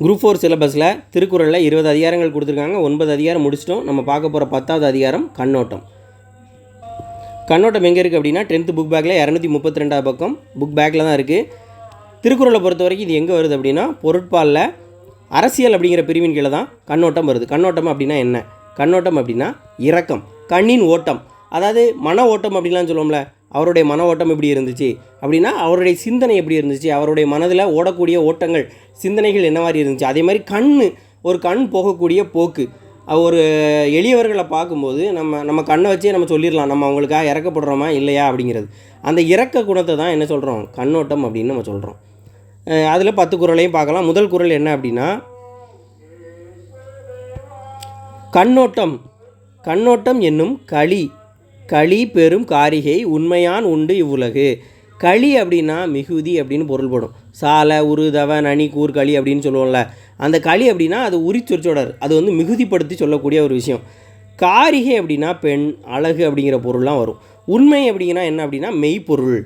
Group four சிலபஸில் திருக்குறளில் இருபது அதிகாரங்கள் கொடுத்துருக்காங்க. ஒன்பது அதிகாரம் முடிச்சிட்டோம். நம்ம பார்க்க போகிற பத்தாவது அதிகாரம் கண்ணோட்டம். கண்ணோட்டம் எங்கே இருக்குது அப்படின்னா டென்த்து புக் பேக்கில் இரநூத்தி முப்பத்தி ரெண்டாவது பக்கம் புக் பேக்கில் தான் இருக்குது திருக்குறளை பொறுத்த வரைக்கும் இது எங்கே வருது அப்படின்னா பொருட்பாலில் அரசியல் அப்படிங்கிற பிரிவின் கீழே தான் கண்ணோட்டம் வருது. கண்ணோட்டம் அப்படின்னா என்ன? கண்ணோட்டம் அப்படின்னா இரக்கம் கண்ணின் ஓட்டம். அதாவது மன ஓட்டம் அப்படின்லாம் சொல்லுவோம்ல அவருடைய மன ஓட்டம் எப்படி இருந்துச்சு? அப்படின்னா அவருடைய சிந்தனை எப்படி இருந்துச்சு? அவருடைய மனதில் ஓடக்கூடிய ஓட்டங்கள் சிந்தனைகள் என்ன மாதிரி இருந்துச்சு? அதே மாதிரி கண் ஒரு கண் போகக்கூடிய போக்கு. ஒரு எளியவர்களை பார்க்கும்போது நம்ம நம்ம கண்ணை வச்சே நம்ம சொல்லிடலாம் நம்ம அவங்களுக்காக இறக்கப்படுறோமா இல்லையா அப்படிங்கிறது. அந்த இறக்க குணத்தை தான் என்ன சொல்கிறோம் கண்ணோட்டம் அப்படின்னு நம்ம சொல்கிறோம் அதில் பத்து குறளையும் பார்க்கலாம். முதல் குறள் என்ன அப்படின்னா கண்ணோட்டம். கண்ணோட்டம் என்னும் களி. களி பெரும் காரிகை உண்மையான் உண்டு இவ்வுலகு. களி அப்படின்னா மிகுதி அப்படின்னு பொருள்படும் சாலை உரு தவ நனி கூர் களி அப்படின்னு சொல்லுவோம்ல. அந்த களி அப்படின்னா அது உரி சொற்சொடர். அது வந்து மிகுதிப்படுத்தி சொல்லக்கூடிய ஒரு விஷயம். காரிகை அப்படின்னா பெண் அழகு அப்படிங்கிற பொருள்லாம் வரும். உண்மை அப்படிங்கன்னா என்ன அப்படின்னா மெய்ப்பொருள்.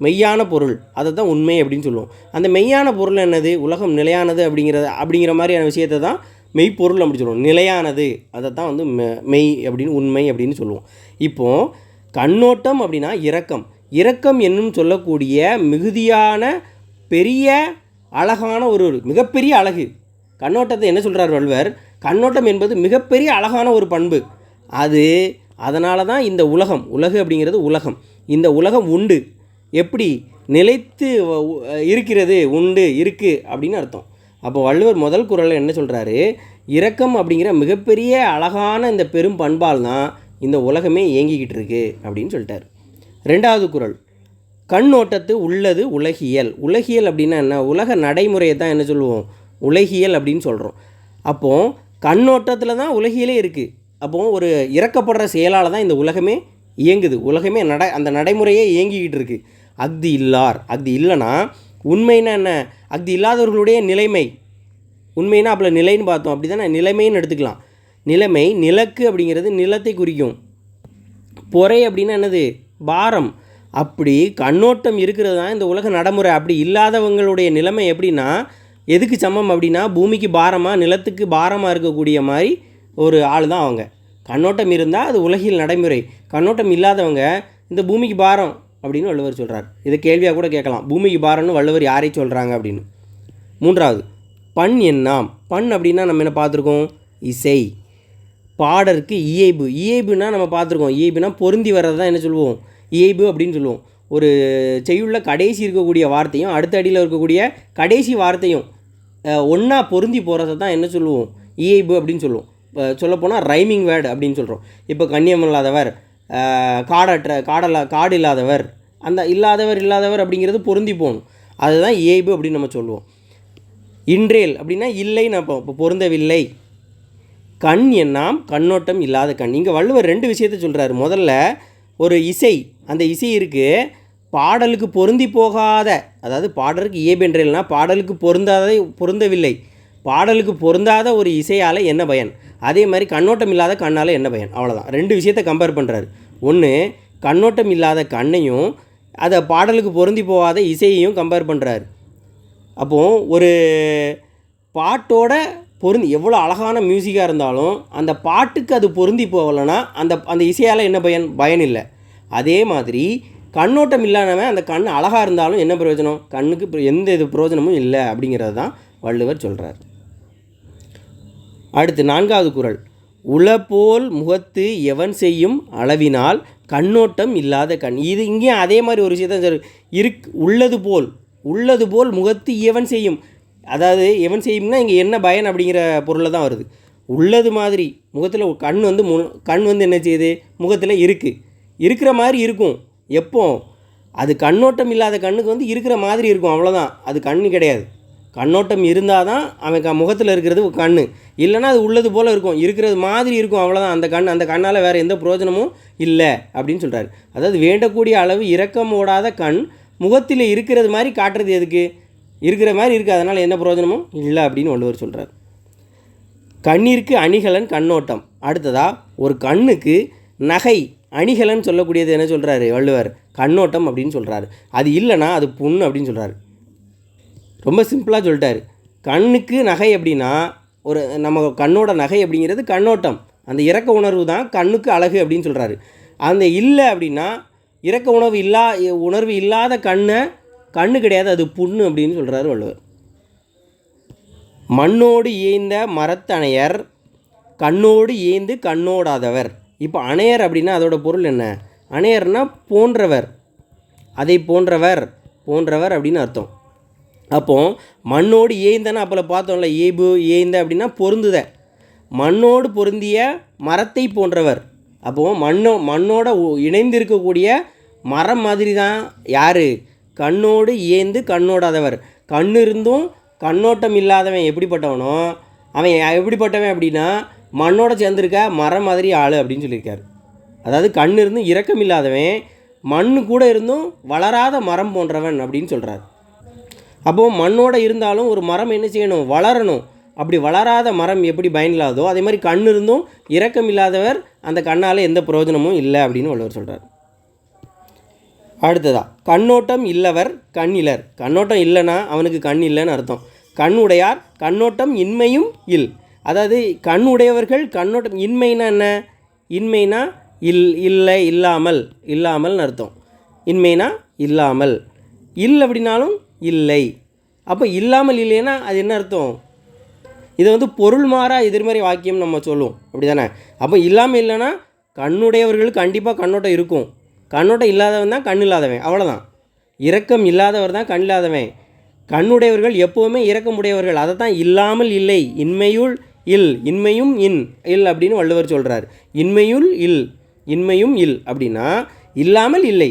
மெய்யான பொருள். அதை தான் உண்மை அப்படின்னு சொல்லுவோம். அந்த மெய்யான பொருள் என்னது? உலகம் நிலையானது அப்படிங்கிறத அப்படிங்கிற மாதிரியான விஷயத்தை தான் மெய்ப்பொருள் அப்படி சொல்லுவோம். நிலையானது. அதை தான் வந்து மெ- மெய் அப்படின்னு உண்மை அப்படின்னு சொல்லுவோம். இப்போது கண்ணோட்டம் அப்படின்னா இரக்கம். இரக்கம் என்னும் சொல்லக்கூடிய மிகுதியான பெரிய அழகான ஒரு மிகப்பெரிய அழகு. கண்ணோட்டத்தை என்ன சொல்கிறார் வள்ளுவர்? கண்ணோட்டம் என்பது மிகப்பெரிய அழகான ஒரு பண்பு. அது அதனால தான் இந்த உலகம் உலகு அப்படிங்கிறது உலகம். இந்த உலகம் உண்டு. எப்படி? நிலைத்து இருக்கிறது உண்டு இருக்குது அப்படின்னு அர்த்தம். அப்போ வள்ளுவர் முதல் குறளில் என்ன சொல்கிறாரு இரக்கம் அப்படிங்கிற மிகப்பெரிய அழகான இந்த பெரும் பண்பால் தான் இந்த உலகமே இயங்கிக்கிட்டு இருக்கு அப்படின்னு சொல்லிட்டார். ரெண்டாவது குறள் கண்ணோட்டத்து உள்ளது உலகியல். உலகியல் அப்படின்னா என்ன? உலக நடைமுறையை தான் என்ன சொல்லுவோம்? உலகியல் அப்படின்னு சொல்கிறோம் அப்போது கண்ணோட்டத்தில் தான் உலகியலே இருக்குது அப்போது ஒரு இறக்கப்படுற செயலால் தான் இந்த உலகமே இயங்குது. உலகமே நட அந்த நடைமுறையே இயங்கிக்கிட்டு இருக்குது அக்தி இல்லார். அக்தி இல்லைன்னா உண்மைன்னா என்ன? அக்தி இல்லாதவர்களுடைய நிலைமை. உண்மைனா அப்போ நிலைன்னு பார்த்தோம். அப்படி தானே நிலைமைன்னு எடுத்துக்கலாம். நிலைமை நிலக்கு அப்படிங்கிறது நிலத்தை குறிக்கும். பொறை அப்படின்னா என்னது? பாரம். அப்படி கண்ணோட்டம் இருக்கிறது தான் இந்த உலக நடைமுறை. அப்படி இல்லாதவங்களுடைய நிலைமை எப்படின்னா எதுக்கு சமம் அப்படின்னா பூமிக்கு பாரமாக நிலத்துக்கு பாரமாக இருக்கக்கூடிய மாதிரி ஒரு ஆள் தான் அவங்க. கண்ணோட்டம் இருந்தால் அது உலகில் நடைமுறை. கண்ணோட்டம் இல்லாதவங்க இந்த பூமிக்கு பாரம் அப்படின்னு வள்ளுவர் சொல்கிறார் இதை கேள்வியாக கூட கேட்கலாம். பூமிக்கு பாரம்னு வள்ளுவர் யாரை சொல்கிறாங்க அப்படின்னு. மூன்றாவது பண் என்னாம்? பண் அப்படின்னா நம்ம என்ன பார்த்துருக்கோம்? இசை. பாடருக்கு இயைபு. இயைபுனா நம்ம பார்த்துருக்கோம். இயைபுனா பொருந்தி வர்றது தான் என்ன சொல்லுவோம்? இயைபு அப்படின்னு சொல்லுவோம். ஒரு செய்யுள்ள கடைசி இருக்கக்கூடிய வார்த்தையும் அடுத்த அடியில் இருக்கக்கூடிய கடைசி வார்த்தையும் ஒன்றா பொருந்தி போகிறத தான் என்ன சொல்லுவோம்? இயைபு அப்படின்னு சொல்லுவோம். சொல்லப்போனால் ரைமிங் வேர்டு அப்படின்னு சொல்கிறோம் இப்போ கண்ணியம் இல்லாதவர் காடற்ற காடலா காடு இல்லாதவர் அந்த இல்லாதவர் இல்லாதவர் அப்படிங்கிறது பொருந்தி போகணும். அதுதான் இயைபு அப்படின்னு நம்ம சொல்லுவோம். இன்றேல் அப்படின்னா இல்லைன்னு அப்போ இப்போ பொருந்தவில்லை. கண் எண்ணாம் கண்ணோட்டம் இல்லாத கண். இங்கே வள்ளுவர் ரெண்டு விஷயத்த சொல்கிறாரு முதல்ல ஒரு இசை. அந்த இசை இருக்குது பாடலுக்கு பொருந்தி போகாத. அதாவது பாடலுக்கு ஏபென்றேல்னா பாடலுக்கு பொருந்தாத பொருந்தவில்லை. பாடலுக்கு பொருந்தாத ஒரு இசையால் என்ன பயன்? அதே மாதிரி கண்ணோட்டம் இல்லாத கண்ணால் என்ன பயன்? அவ்வளோதான் ரெண்டு விஷயத்தை கம்பேர் பண்ணுறாரு ஒன்று கண்ணோட்டம் இல்லாத கண்ணையும் அதை பாடலுக்கு பொருந்தி போகாத இசையையும் கம்பேர் பண்ணுறாரு அப்போது ஒரு பாட்டோட பொருந்தி எவ்வளோ அழகான மியூசிக்காக இருந்தாலும் அந்த பாட்டுக்கு அது பொருந்தி போகலைன்னா அந்த அந்த இசையால் என்ன பயன்? பயன் இல்லை. அதே மாதிரி கண்ணோட்டம் இல்லாதவன் அந்த கண் அழகாக இருந்தாலும் என்ன பிரயோஜனம்? கண்ணுக்கு எந்த இது பிரயோஜனமும் இல்லை அப்படிங்கிறது தான் வள்ளுவர் சொல்கிறார் அடுத்து நான்காவது குரல். உளப்போல் முகத்து எவன் செய்யும் அளவினால் கண்ணோட்டம் இல்லாத கண். இது இங்கேயும் அதே மாதிரி ஒரு விஷயத்தான் இருக் உள்ளது போல் உள்ளது போல் முகத்து எவன் செய்யும்? அதாவது எவன் செய்யும்னா இங்கே என்ன பயன் அப்படிங்கிற பொருளில் தான் வருது. உள்ளது மாதிரி முகத்தில் கண் வந்து மு கண் வந்து என்ன செய்யுது? முகத்தில் இருக்குது இருக்கிற மாதிரி இருக்கும். எப்போ? அது கண்ணோட்டம் இல்லாத கண்ணுக்கு வந்து இருக்கிற மாதிரி இருக்கும். அவ்வளோதான் அது கண் கிடையாது. கண்ணோட்டம் இருந்தால் தான் அவன் க முகத்தில் இருக்கிறது கண் இல்லைன்னா அது உள்ளது போல் இருக்கும். இருக்கிறது மாதிரி இருக்கும். அவ்வளோதான் அந்த கண் அந்த கண்ணால் வேறு எந்த பிரயோஜனமும் இல்லை அப்படின்னு சொல்கிறாரு அதாவது வேண்டக்கூடிய அளவு இரக்கம் ஓடாத கண் முகத்தில் இருக்கிறது மாதிரி காட்டுறது எதுக்கு? இருக்கிற மாதிரி இருக்குது அதனால் என்ன பிரயோஜனமும் இல்லை அப்படின்னு வள்ளுவர் சொல்கிறார் கண்ணிற்கு அணிகலன் கண்ணோட்டம். அடுத்ததா ஒரு கண்ணுக்கு நகை அணிகலன் சொல்லக்கூடியது என்ன சொல்கிறாரு வள்ளுவர்? கண்ணோட்டம் அப்படின்னு சொல்கிறாரு அது இல்லைன்னா அது புண் அப்படின்னு சொல்கிறாரு ரொம்ப சிம்பிளாக சொல்லிட்டாரு. கண்ணுக்கு நகை அப்படின்னா ஒரு நம்ம கண்ணோட நகை அப்படிங்கிறது கண்ணோட்டம். அந்த இறக்க உணர்வு தான் கண்ணுக்கு அழகு அப்படின்னு சொல்கிறாரு அந்த இல்லை அப்படின்னா இறக்க உணர்வு இல்லா உணர்வு இல்லாத கண்ணை கண்ணு கிடையாது அது புண்ணு அப்படின்னு சொல்கிறாரு வள்ளுவர். மண்ணோடு இயந்த மரத்தணையர் கண்ணோடு ஏந்து கண்ணோடாதவர். இப்போ அணையர் அப்படின்னா அதோட பொருள் என்ன? அணையர்னா போன்றவர். அதை போன்றவர் போன்றவர் அப்படின்னு அர்த்தம். அப்போது மண்ணோடு ஏய்ந்தனா அப்போல பார்த்தோம்ல ஏபு ஏய்ந்த அப்படின்னா பொருந்துத. மண்ணோடு பொருந்திய மரத்தை போன்றவர். அப்போது மண்ணோ மண்ணோட இணைந்து இருக்கக்கூடிய மரம் மாதிரி தான் யார்? கண்ணோடு ஏந்து கண்ணோடாதவர். கண் இருந்தும் கண்ணோட்டம் இல்லாதவன் எப்படிப்பட்டவனோ அவன் எப்படிப்பட்டவன் அப்படின்னா மண்ணோட சேர்ந்துருக்க மரம் மாதிரி ஆள் அப்படின்னு சொல்லியிருக்காரு. அதாவது கண் இருந்தும் இரக்கம் இல்லாதவன் மண் கூட இருந்தும் வளராத மரம் போன்றவன் அப்படின்னு சொல்கிறார் அப்போது மண்ணோடு இருந்தாலும் ஒரு மரம் என்ன செய்யணும்? வளரணும். அப்படி வளராத மரம் எப்படி பயனில்லாதோ அதே மாதிரி கண் இருந்தும் இரக்கம் இல்லாதவர் அந்த கண்ணால் எந்த பிரயோஜனமும் இல்லை அப்படின்னு வள்ளுவர் சொல்கிறார் அடுத்ததா கண்ணோட்டம் இல்லவர் கண்ணிலர். கண்ணோட்டம் இல்லைன்னா அவனுக்கு கண் இல்லைன்னு அர்த்தம். கண் உடையார் கண்ணோட்டம் இன்மையும் இல். அதாவது கண் உடையவர்கள் கண்ணோட்டம் இன்மைனா என்ன? இன்மைனா இல் இல்லை இல்லாமல் இல்லாமல்னு அர்த்தம். இன்மைனா இல்லாமல். இல் அப்படின்னாலும் இல்லை. அப்போ இல்லாமல் இல்லைன்னா அது என்ன அர்த்தம்? இதை வந்து பொருள் மாறா எதிர்மறை வாக்கியம் நம்ம சொல்லுவோம். அப்படி தானே அப்போ இல்லாமல் இல்லைன்னா கண்ணுடையவர்களுக்கு கண்டிப்பாக கண்ணோட்டம் இருக்கும். கண்ணோட்டம் இல்லாதவன் தான் கண் இல்லாதவன். அவ்வளோதான் இரக்கம் இல்லாதவர் தான் கண் இல்லாதவன். கண்ணுடையவர்கள் எப்போவுமே இரக்கமுடையவர்கள். அதை தான் இல்லாமல் இல்லை. இன்மையுள் இல். இன்மையும் இன். இல் அப்படின்னு வள்ளுவர் சொல்கிறார் இன்மையுள் இல். இன்மையும் இல். அப்படின்னா இல்லாமல் இல்லை.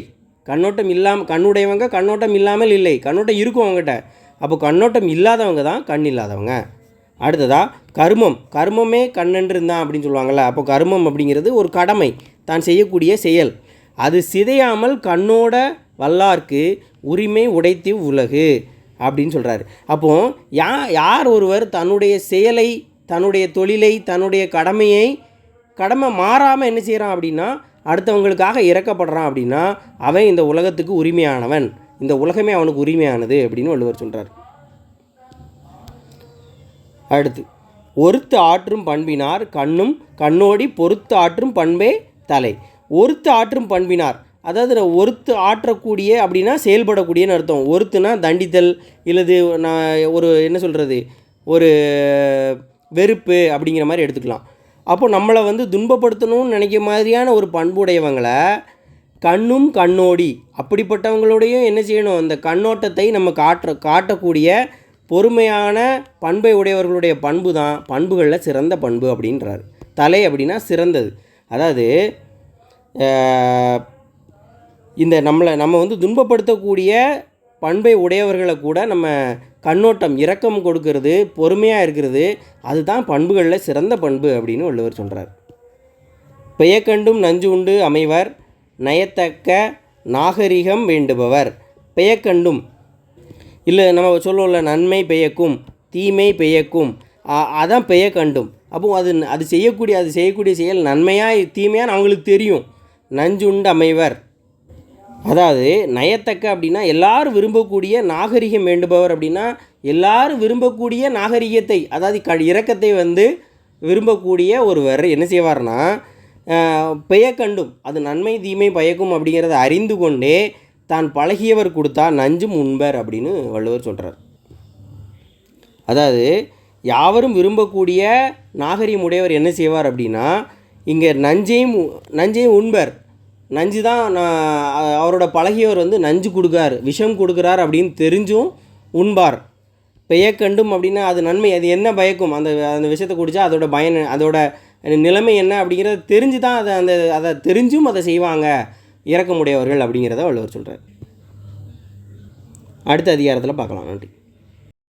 கண்ணோட்டம் இல்லாமல் கண்ணுடையவங்க கண்ணோட்டம் இல்லாமல் இல்லை. கண்ணோட்டம் இருக்கும் அவங்ககிட்ட. அப்போ கண்ணோட்டம் இல்லாதவங்க தான் கண் இல்லாதவங்க. அடுத்ததா கர்மம். கர்மமே கண்ணென்றிருந்தான் அப்படின்னு சொல்லுவாங்கள்ல அப்போ கர்மம் அப்படிங்கிறது ஒரு கடமை. தான் செய்யக்கூடிய செயல். அது சிதையாமல் கண்ணோட வல்லார்க்கு உரிமை உடைத்து உலகு அப்படின்னு சொல்கிறாரு அப்போ யா யார் ஒருவர் தன்னுடைய செயலை தன்னுடைய தொழிலை தன்னுடைய கடமையை கடமை மாறாமல் என்ன செய்கிறான் அப்படின்னா அடுத்தவங்களுக்காக இறக்கப்படுறான் அப்படின்னா அவன் இந்த உலகத்துக்கு உரிமையானவன். இந்த உலகமே அவனுக்கு உரிமையானது அப்படின்னு வள்ளுவர் சொல்கிறார் அடுத்து ஒருத்து ஆற்றும் பண்பினார் கண்ணும் கண்ணோடி பொறுத்து ஆற்றும் பண்பே தலை. ஒருத்து ஆற்றும் பண்பினார் அதாவது ஒருத்து ஆற்றக்கூடிய அப்படின்னா செயல்படக்கூடியன்னு அர்த்தம். ஒருத்துனா தண்டித்தல் இல்லது நான் ஒரு என்ன சொல்கிறது ஒரு வெறுப்பு அப்படிங்கிற மாதிரி எடுத்துக்கலாம். அப்போ நம்மளை வந்து துன்பப்படுத்தணும்னு நினைக்கிற மாதிரியான ஒரு பண்புடையவங்களை கண்ணும் கண்ணோடி அப்படிப்பட்டவங்களோடையும் என்ன செய்யணும்? அந்த கண்ணோட்டத்தை நம்ம காட்ட காட்டக்கூடிய பொறுமையான பண்பை உடையவர்களுடைய பண்பு தான் பண்புகளில் சிறந்த பண்பு அப்படின்றார். தலை அப்படின்னா சிறந்தது. அதாவது இந்த நம்மளை நம்ம வந்து துன்பப்படுத்தக்கூடிய பண்பை உடையவர்களை கூட நம்ம கண்ணோட்டம் இரக்கம் கொடுக்கறது பொறுமையாக இருக்கிறது அதுதான் பண்புகளில் சிறந்த பண்பு அப்படின்னு வள்ளுவர் சொல்கிறார் பெயக்கண்டும் நஞ்சு உண்டு அமைவர் நயத்தக்க நாகரிகம் வேண்டுபவர். பெயக்கண்டும். இல்லை நம்ம சொல்லுவோம்ல நன்மை பெயக்கும் தீமை பெயக்கும். அதான் பெயக்கண்டும். அப்போ அது அது செய்யக்கூடிய அது செய்யக்கூடிய செயல் நன்மையாக தீமையான்னு அவங்களுக்கு தெரியும். நஞ்சு உண்டு அமைவர். அதாவது நயத்தக்க அப்படின்னா எல்லாரும் விரும்பக்கூடிய நாகரிகம் வேண்டுபவர் அப்படின்னா எல்லாரும் விரும்பக்கூடிய நாகரிகத்தை அதாவது க இரக்கத்தை வந்து விரும்பக்கூடிய ஒருவர் என்ன செய்வார்னா பெயக்கண்டும் அது நன்மை தீமை பயக்கும் அப்படிங்கிறத அறிந்து கொண்டே தான் பழகியவர் கொடுத்தா நஞ்சும் உண்பர் அப்படின்னு வள்ளுவர் சொல்கிறார் அதாவது யாவரும் விரும்பக்கூடிய நாகரிகம் உடையவர் என்ன செய்வார் அப்படின்னா இங்கே நஞ்சையும் நஞ்சையும் உண்பர் நஞ்சு தான் நான் அவரோட பழகியவர் வந்து நஞ்சு கொடுக்கார். விஷம் கொடுக்குறார் அப்படின்னு தெரிஞ்சும் உண்பார். பெயக்கண்டும் அப்படின்னா அது நன்மை அது என்ன பயக்கும்? அந்த அந்த விஷயத்தை குடித்தா அதோட பயன் அதோட நிலைமை என்ன அப்படிங்கிறத தெரிஞ்சு தான் அதை அந்த அதை தெரிஞ்சும் அதை செய்வாங்க இரக்கமுடையவர்கள் அப்படிங்கிறத வள்ளுவர் சொல்கிறார் அடுத்த அதிகாரத்தில் பார்க்கலாம். நன்றி.